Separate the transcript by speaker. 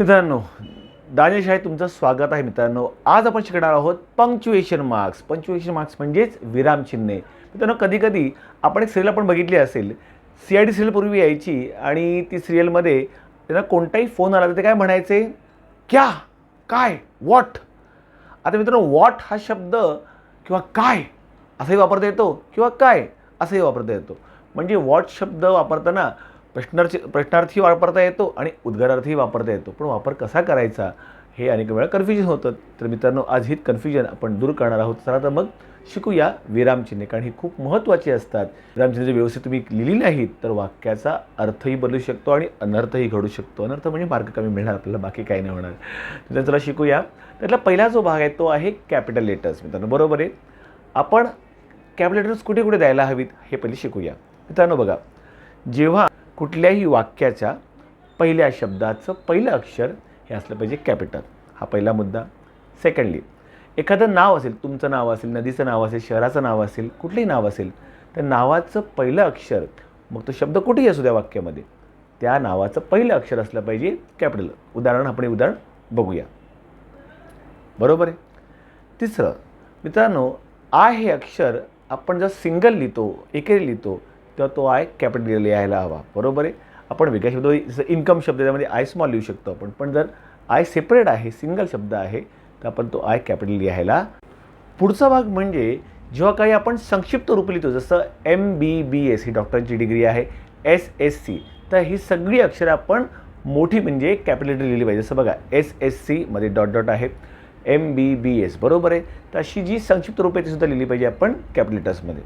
Speaker 1: मित्रांनो दानेश आहे तुमचं स्वागत आहे मित्रांनो. आज आपण शिकणार आहोत पंक्च्युएशन मार्क्स. पंक्च्युएशन मार्क्स म्हणजेच विरामचिन्हे मित्रांनो कधीकधी आपण एक सिरियल आपण बघितली असेल सी आय डी सिरियल पूर्वी यायची आणि ती सिरियलमध्ये त्यांना कोणताही फोन आला तर ते काय म्हणायचे? क्या? काय? वॉट आता मित्रांनो वॉट हा शब्द किंवा काय असाही वापरता येतो किंवा काय असंही वापरता येतो. म्हणजे वॉट शब्द वापरताना प्रश्नार्थी प्रश्नार्थी वापरता येतो आणि उद्गारार्थी वापरता येतो. पण वापर कसा करायचा हे अनेक वेळा कन्फ्युजन होतं. तर मित्रांनो आज ही कन्फ्युजन आपण दूर करणार आहोत. चला तर मग शिकूया विरामचिन्हे कारण ही खूप महत्त्वाची असतात. विरामचिन्हे जर व्यवस्थित तुम्ही लिहिली नाहीत तर वाक्याचा अर्थही बदलू शकतो आणि अनर्थही घडू शकतो. अनर्थ म्हणजे मार्क कमी मिळणार आपल्याला बाकी काही नाही होणार. तर चला शिकूया. त्यातला पहिला जो भाग आहे तो आहे कॅपिटल लेटर्स मित्रांनो बरोबर आहे? आपण कॅपिटल लेटर्स कुठे कुठे द्यायला हवीत हे पहिले शिकूया. मित्रांनो बघा. जेव्हा कुठल्याही वाक्याच्या पहिल्या शब्दाचं पहिलं अक्षर हे असलं पाहिजे कॅपिटल. हा पहिला मुद्दा. सेकंडली एखादं नाव असेल तुमचं नाव असेल नदीचं नाव असेल शहराचं नाव असेल कुठलंही नाव असेल तर नावाचं पहिलं अक्षर मग तो शब्द कुठेही असू द्या वाक्यामध्ये त्या नावाचं पहिलं अक्षर असलं पाहिजे कॅपिटल. उदाहरण आपण उदाहरण बघूया. बरोबर आहे? तिसरं मित्रांनो आय हे अक्षर आपण जर सिंगल लिहितो एकेरी लिहितो तेव्हा तो आय कॅपिटल लिहायला हवा. बरोबर आहे? आपण वेगळ्या शब्द जसं इन्कम शब्द त्यामध्ये आय स्मॉल लिहू शकतो आपण. पण जर आय सेपरेट आहे सिंगल शब्द आहे तर आपण तो आय कॅपिटल लिहायला पुढचा भाग म्हणजे जेव्हा काही आपण संक्षिप्त रूप लिहितो जसं एम बी बी एस ही डॉक्टरांची डिग्री आहे एस एस सी तर ही सगळी अक्षरं आपण मोठी म्हणजे कॅपिटल लिहिली पाहिजे. जसं बघा एस एस सीमध्ये डॉट डॉट आहे एम बी बी एस बरोबर आहे? तर अशी जी संक्षिप्त रूपे ती सुद्धा लिहिली पाहिजे आपण कॅपिटल लेटर्समध्ये